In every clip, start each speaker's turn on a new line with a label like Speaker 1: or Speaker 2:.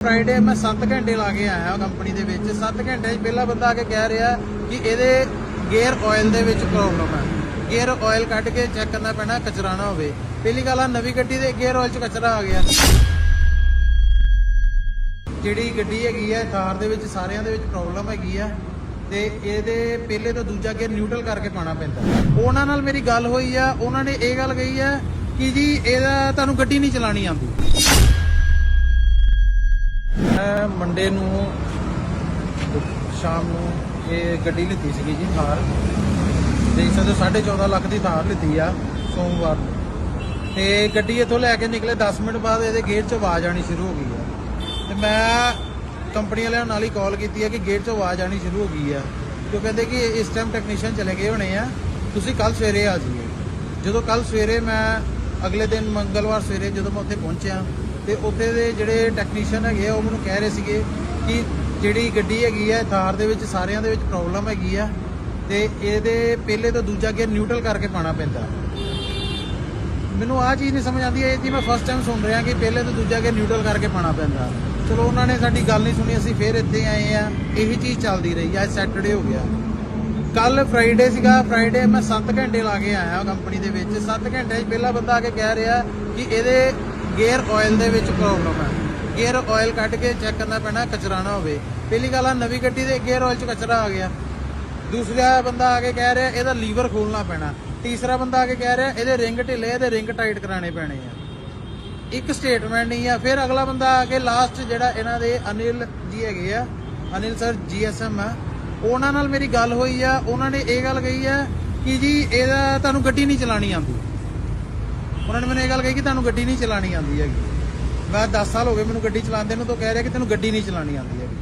Speaker 1: Friday ਮੈਂ 7 ਘੰਟੇ ਲਾ ਕੇ ਆਇਆ ਕੰਪਨੀ ਦੇ ਵਿੱਚ। 7 ਘੰਟੇ 'ਚ ਪਹਿਲਾ ਬੰਦਾ ਆ ਕੇ ਕਹਿ ਰਿਹਾ ਕਿ ਇਹਦੇ ਗੇਅਰ ਆਇਲ ਦੇ ਵਿੱਚ ਪ੍ਰੋਬਲਮ ਹੈ ਗੇਅਰ ਆਇਲ ਕੱਢ ਕੇ ਚੈੱਕ ਕਰਨਾ ਪੈਣਾ ਕਚਰਾ ਨਾ ਹੋਵੇ। ਪਹਿਲੀ ਗੱਲ ਆ, ਨਵੀਂ ਗੱਡੀ ਦੇ ਗੇਅਰ ਆਇਲ 'ਚ ਕਚਰਾ ਆ ਗਿਆ। ਜਿਹੜੀ ਗੱਡੀ ਹੈਗੀ ਹੈ ਥਾਰ ਦੇ ਵਿੱਚ ਸਾਰਿਆਂ ਦੇ ਵਿੱਚ ਪ੍ਰੋਬਲਮ ਹੈਗੀ ਆ। ਤੇ ਇਹਦੇ ਪਹਿਲੇ ਤੋਂ ਦੂਜਾ ਗੇਅਰ ਨਿਊਟਰਲ ਕਰਕੇ ਪਾਣਾ ਪੈਂਦਾ। ਉਹਨਾਂ ਨਾਲ ਮੇਰੀ ਗੱਲ ਹੋਈ ਆ, ਉਹਨਾਂ ਨੇ ਇਹ ਗੱਲ ਕਹੀ ਆ ਕਿ ਜੀ, ਇਹਦਾ ਤੁਹਾਨੂੰ ਗੱਡੀ ਨਹੀਂ ਚਲਾਣੀ ਆਉਂਦੀ। ਮੰਡੇ ਨੂੰ ਸ਼ਾਮ ਨੂੰ ਇਹ ਗੱਡੀ ਲਿੱਤੀ ਸੀਗੀ ਜੀ ਥਾਰ ਦੇਖ ਸਕਦੇ ਹੋ 14.5 ਲੱਖ ਦੀ ਥਾਰ ਲਿੱਤੀ ਆ ਸੋਮਵਾਰ ਨੂੰ। ਤੇ ਗੱਡੀ ਇੱਥੋਂ ਲੈ ਕੇ ਨਿਕਲੇ 10 ਮਿੰਟ ਬਾਅਦ ਇਹਦੇ ਗੇਟ 'ਚ ਆਵਾਜ਼ ਆਣੀ ਸ਼ੁਰੂ ਹੋ ਗਈ ਆ। ਤੇ ਮੈਂ ਕੰਪਨੀ ਵਾਲਿਆਂ ਨਾਲ ਹੀ ਕਾਲ ਕੀਤੀ ਹੈ ਕਿ ਗੇਟ 'ਚੋਂ ਆਵਾਜ਼ ਆਣੀ ਸ਼ੁਰੂ ਹੋ ਗਈ ਆ। ਤੇ ਉਹ ਕਹਿੰਦੇ ਕਿ ਇਸ ਟਾਈਮ ਟੈਕਨੀਸ਼ੀਅਨ ਚਲੇ ਗਏ ਹੋਣੇ ਆ। ਤੁਸੀਂ ਕੱਲ ਸਵੇਰੇ ਆ ਜਾਈਏ ਜਦੋਂ ਕੱਲ ਸਵੇਰੇ ਮੈਂ ਅਗਲੇ ਦਿਨ ਮੰਗਲਵਾਰ ਸਵੇਰੇ ਜਦੋਂ ਮੈਂ ਉੱਥੇ ਪਹੁੰਚਿਆ ਤੇ ਉੱਥੇ ਦੇ ਜਿਹੜੇ ਟੈਕਨੀਸ਼ੀਅਨ ਹੈਗੇ ਆ, ਉਹ ਮੈਨੂੰ ਕਹਿ ਰਹੇ ਸੀਗੇ ਕਿ ਜਿਹੜੀ ਗੱਡੀ ਹੈਗੀ ਆ, ਥਾਰ ਦੇ ਵਿੱਚ ਸਾਰਿਆਂ ਦੇ ਵਿੱਚ ਪ੍ਰੋਬਲਮ ਹੈਗੀ ਆ ਤੇ ਇਹਦੇ ਪਹਿਲੇ ਤੋਂ ਦੂਜਾ ਗੇਅਰ ਨਿਊਟਰਲ ਕਰਕੇ ਪਾਣਾ ਪੈਂਦਾ। ਮੈਨੂੰ ਆ ਚੀਜ਼ ਨਹੀਂ ਸਮਝ ਆਉਂਦੀ, ਇਹ ਜੀ ਮੈਂ ਫਸਟ ਟਾਈਮ ਸੁਣ ਰਿਹਾ ਕਿ ਪਹਿਲੇ ਤੋਂ ਦੂਜਾ ਗੇਅਰ ਨਿਊਟਰਲ ਕਰਕੇ ਪਾਣਾ ਪੈਂਦਾ। ਚਲੋ, ਉਹਨਾਂ ਨੇ ਸਾਡੀ ਗੱਲ ਨਹੀਂ ਸੁਣੀ, ਅਸੀਂ ਫੇਰ ਇੱਥੇ ਆਏ ਆ, ਇਹੀ ਚੀਜ਼ ਚੱਲਦੀ ਰਹੀ, ਅੱਜ ਸੈਟਰਡੇ ਹੋ ਗਿਆ। ਕੱਲ ਫਰਾਈਡੇ ਸੀਗਾ ਫਰਾਈਡੇ ਮੈਂ 7 ਘੰਟੇ ਲਾ ਕੇ ਆਇਆ ਕੰਪਨੀ ਦੇ ਵਿੱਚ। 7 ਘੰਟੇ 'ਚ ਪਹਿਲਾ ਬੰਦਾ ਆ ਕੇ ਕਹਿ ਰਿਹਾ ਕਿ ਇਹਦੇ ਗੇਅਰ ਆਇਲ ਦੇ ਵਿੱਚ ਪ੍ਰੋਬਲਮ ਹੈ। ਗੇਅਰ ਆਇਲ ਕੱਢ ਕੇ ਚੈੱਕ ਕਰਨਾ ਪੈਣਾ ਕਚਰਾ ਨਾ ਹੋਵੇ। ਪਹਿਲੀ ਗੱਲ ਆ, ਨਵੀਂ ਗੱਡੀ ਦੇ ਗੇਅਰ ਆਇਲ 'ਚ ਕਚਰਾ ਆ ਗਿਆ। ਦੂਸਰਾ ਬੰਦਾ ਆ ਕੇ ਕਹਿ ਰਿਹਾ, ਇਹਦਾ ਲੀਵਰ ਖੋਲਣਾ ਪੈਣਾ। ਤੀਸਰਾ ਬੰਦਾ ਆ ਕੇ ਕਹਿ ਰਿਹਾ, ਇਹਦੇ ਰਿੰਗ ਢਿੱਲੇ ਇਹਦੇ ਰਿੰਗ ਟਾਈਟ ਕਰਾਣੇ ਪੈਣੇ ਆ। ਇੱਕ ਸਟੇਟਮੈਂਟ ਨਹੀਂ ਆ, ਫਿਰ ਅਗਲਾ ਬੰਦਾ ਆ ਕੇ ਲਾਸਟ ਜਿਹੜਾ ਇਹਨਾਂ ਦੇ ਅਨਿਲ ਜੀ ਹੈਗੇ ਆ, ਅਨਿਲ ਸਰ ਜੀਐਸਐਮ ਆ, ਉਹਨਾਂ ਨਾਲ ਮੇਰੀ ਗੱਲ ਹੋਈ ਆ, ਉਹਨਾਂ ਨੇ ਇਹ ਗੱਲ ਕਹੀ ਆ ਕਿ ਜੀ, ਇਹਦਾ ਤੁਹਾਨੂੰ ਗੱਡੀ ਨਹੀਂ ਚਲਾਣੀ ਆਉਂਦੀ। ਉਹਨਾਂ ਨੇ ਮੈਨੂੰ ਇਹ ਗੱਲ ਕਹੀ ਕਿ ਤੁਹਾਨੂੰ ਗੱਡੀ ਨਹੀਂ ਚਲਾਣੀ ਆਉਂਦੀ ਹੈਗੀ। ਮੈਂ 10 ਸਾਲ ਹੋ ਗਏ ਮੈਨੂੰ ਗੱਡੀ ਚਲਾਉਂਦੇ ਨੂੰ ਤਾਂ ਕਹਿ ਰਿਹਾ ਕਿ ਤੈਨੂੰ ਗੱਡੀ ਨਹੀਂ ਚਲਾਣੀ ਆਉਂਦੀ ਹੈਗੀ।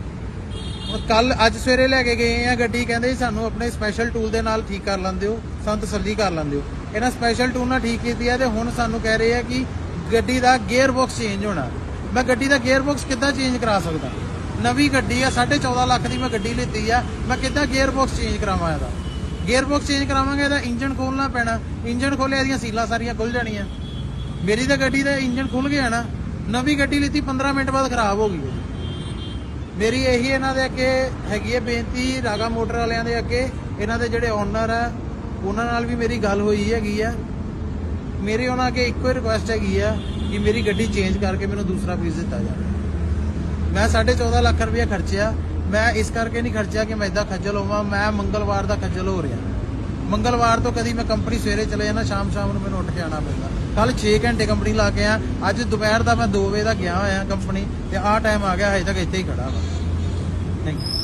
Speaker 1: ਹੁਣ ਕੱਲ ਅੱਜ ਸਵੇਰੇ ਲੈ ਕੇ ਗਏ ਆ ਗੱਡੀ, ਕਹਿੰਦੇ ਜੀ ਸਾਨੂੰ ਆਪਣੇ ਸਪੈਸ਼ਲ ਟੂਲ ਦੇ ਨਾਲ ਠੀਕ ਕਰ ਲੈਂਦੇ ਹੋ ਸਾਨੂੰ ਤਸੱਲੀ ਕਰ ਲੈਂਦੇ ਹੋ। ਇਹਨਾਂ ਸਪੈਸ਼ਲ ਟੂਲ ਨਾਲ ਠੀਕ ਕੀਤੀ ਹੈ ਤੇ ਹੁਣ ਸਾਨੂੰ ਕਹਿ ਰਹੇ ਆ ਕਿ ਗੱਡੀ ਦਾ ਗੇਅਰ ਬਾਕਸ ਚੇਂਜ ਹੋਣਾ। ਮੈਂ ਗੱਡੀ ਦਾ ਗੇਅਰ ਬਾਕਸ ਕਿੱਦਾਂ ਚੇਂਜ ਕਰਾ ਸਕਦਾ? ਨਵੀਂ ਗੱਡੀ ਆ 14.5 ਲੱਖ ਦੀ ਮੈਂ ਗੱਡੀ ਲਿੱਤੀ ਆ, ਮੈਂ ਕਿੱਦਾਂ ਗੇਅਰ ਬਾਕਸ ਚੇਂਜ ਕਰਾਵਾਂ ਇਹਦਾ? ਗੇਅਰ ਬਾਕਸ ਚੇਂਜ ਕਰਾਵਾਂਗੇ ਇਹਦਾ ਇੰਜਨ ਖੋਲਣਾ ਪੈਣਾ। ਇੰਜਨ ਖੋਲਿਆ ਇਹਦੀਆਂ ਸੀਲਾਂ ਸਾਰੀਆਂ ਖੁੱਲ ਜਾਣੀਆਂ। ਮੇਰੀ ਤਾਂ ਗੱਡੀ ਦਾ ਇੰਜਨ ਖੁੱਲ ਗਿਆ ਨਾ, ਨਵੀਂ ਗੱਡੀ ਲਿੱਤੀ 15 ਮਿੰਟ ਬਾਅਦ ਖਰਾਬ ਹੋ ਗਈ ਮੇਰੀ ਇਹੀ ਇਹਨਾਂ ਦੇ ਅੱਗੇ ਹੈਗੀ ਹੈ ਬੇਨਤੀ, ਰਾਗਾ ਮੋਟਰ ਵਾਲਿਆਂ ਦੇ ਅੱਗੇ। ਇਹਨਾਂ ਦੇ ਜਿਹੜੇ ਓਨਰ ਆ, ਉਹਨਾਂ ਨਾਲ ਵੀ ਮੇਰੀ ਗੱਲ ਹੋਈ ਹੈਗੀ ਆ। ਮੇਰੀ ਉਹਨਾਂ ਅੱਗੇ ਇੱਕੋ ਹੀ ਰਿਕੁਐਸਟ ਹੈਗੀ ਆ ਕਿ ਮੇਰੀ ਗੱਡੀ ਚੇਂਜ ਕਰਕੇ ਮੈਨੂੰ ਦੂਸਰਾ ਪੀਸ ਦਿੱਤਾ ਜਾਵੇ। ਮੈਂ 14.5 ਲੱਖ ਰੁਪਏ ਖਰਚਿਆ। ਮੈਂ ਇਸ ਕਰਕੇ ਨਹੀਂ ਖਰਚਿਆ ਕਿ ਮੈਂ ਇਦਾਂ ਖੱਜਲ ਹੋਵਾਂ, ਮੈਂ ਮੰਗਲਵਾਰ ਦਾ ਖੱਜਲ ਹੋ ਰਿਹਾ। ਮੰਗਲਵਾਰ ਤੋਂ ਕਦੀ ਮੈਂ ਕੰਪਨੀ ਸਵੇਰੇ ਚਲੇ ਜਾਣਾ ਸ਼ਾਮ ਸ਼ਾਮ ਨੂੰ ਮੈਨੂੰ ਉੱਠ ਕੇ ਆਣਾ ਪੈਂਦਾ। ਕੱਲ 6 ਘੰਟੇ ਕੰਪਨੀ ਲਾ ਕੇ ਆ ਅੱਜ ਦੁਪਹਿਰ ਦਾ ਮੈਂ 2 ਵਜੇ ਦਾ ਗਿਆ ਹੋਇਆ ਕੰਪਨੀ, ਤੇ ਆਹ ਟਾਈਮ ਆ ਗਿਆ, ਹਜੇ ਤੱਕ ਇੱਥੇ ਹੀ ਖੜਾ ਵਾ। Thank you